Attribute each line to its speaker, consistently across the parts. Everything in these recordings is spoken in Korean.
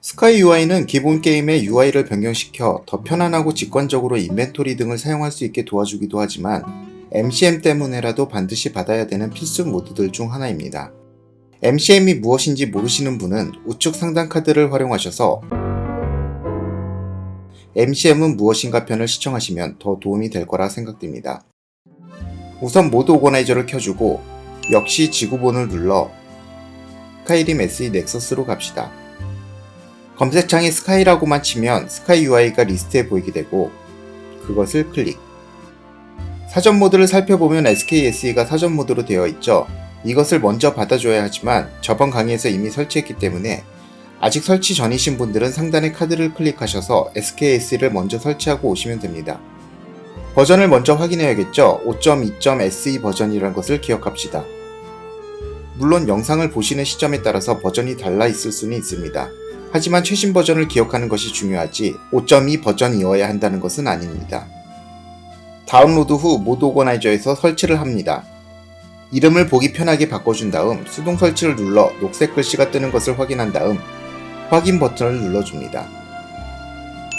Speaker 1: 스카이 UI는 기본 게임의 UI를 변경시켜 더 편안하고 직관적으로 인벤토리 등을 사용할 수 있게 도와주기도 하지만 MCM 때문에라도 반드시 받아야 되는 필수 모드들 중 하나입니다. MCM이 무엇인지 모르시는 분은 우측 상단 카드를 활용하셔서 MCM은 무엇인가 편을 시청하시면 더 도움이 될 거라 생각됩니다. 우선 모드 오거나이저를 켜주고 역시 지구본을 눌러 스카이림 SE 넥서스로 갑시다. 검색창에 스카이라고만 치면 스카이 UI가 리스트에 보이게 되고 그것을 클릭. 사전 모드를 살펴보면 SKSE가 사전 모드로 되어 있죠. 이것을 먼저 받아줘야 하지만 저번 강의에서 이미 설치했기 때문에 아직 설치 전이신 분들은 상단의 카드를 클릭하셔서 SKSE를 먼저 설치하고 오시면 됩니다. 버전을 먼저 확인해야겠죠. 5.2.SE 버전이라는 것을 기억합시다. 물론 영상을 보시는 시점에 따라서 버전이 달라 있을 수는 있습니다. 하지만 최신 버전을 기억하는 것이 중요하지 5.2 버전이어야 한다는 것은 아닙니다. 다운로드 후 모드 오거나이저에서 설치를 합니다. 이름을 보기 편하게 바꿔준 다음 수동 설치를 눌러 녹색 글씨가 뜨는 것을 확인한 다음 확인 버튼을 눌러줍니다.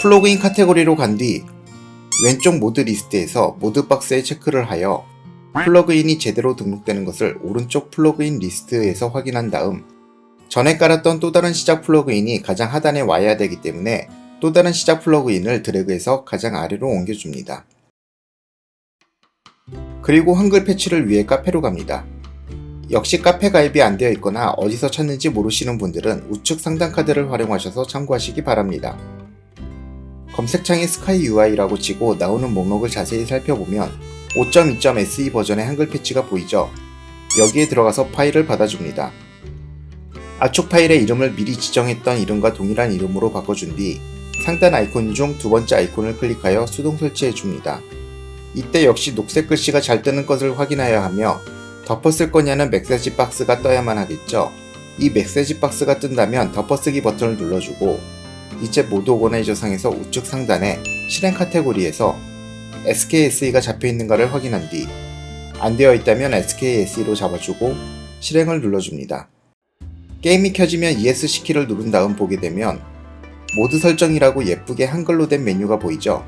Speaker 1: 플러그인 카테고리로 간 뒤 왼쪽 모드 리스트에서 모드 박스에 체크를 하여 플러그인이 제대로 등록되는 것을 오른쪽 플러그인 리스트에서 확인한 다음 전에 깔았던 또 다른 시작 플러그인이 가장 하단에 와야 되기 때문에 또 다른 시작 플러그인을 드래그해서 가장 아래로 옮겨줍니다. 그리고 한글 패치를 위해 카페로 갑니다. 역시 카페 가입이 안 되어 있거나 어디서 찾는지 모르시는 분들은 우측 상단 카드를 활용하셔서 참고하시기 바랍니다. 검색창에 스카이 UI라고 치고 나오는 목록을 자세히 살펴보면 5.2.SE 버전의 한글 패치가 보이죠? 여기에 들어가서 파일을 받아줍니다. 압축 파일의 이름을 미리 지정했던 이름과 동일한 이름으로 바꿔준 뒤 상단 아이콘 중 두 번째 아이콘을 클릭하여 수동 설치해 줍니다. 이때 역시 녹색 글씨가 잘 뜨는 것을 확인하여야 하며 덮었을 거냐는 메시지 박스가 떠야만 하겠죠. 이 메시지 박스가 뜬다면 덮어쓰기 버튼을 눌러주고 이제 모드 오거나이저 상에서 우측 상단에 실행 카테고리에서 SKSE가 잡혀 있는가를 확인한 뒤 안 되어 있다면 SKSE로 잡아주고 실행을 눌러줍니다. 게임이 켜지면 ESC 키를 누른 다음 보게 되면 모드 설정이라고 예쁘게 한글로 된 메뉴가 보이죠?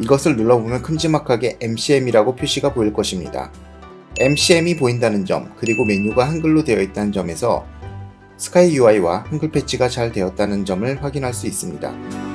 Speaker 1: 이것을 눌러보면 큼지막하게 MCM이라고 표시가 보일 것입니다. MCM이 보인다는 점, 그리고 메뉴가 한글로 되어 있다는 점에서 스카이 UI와 한글 패치가 잘 되었다는 점을 확인할 수 있습니다.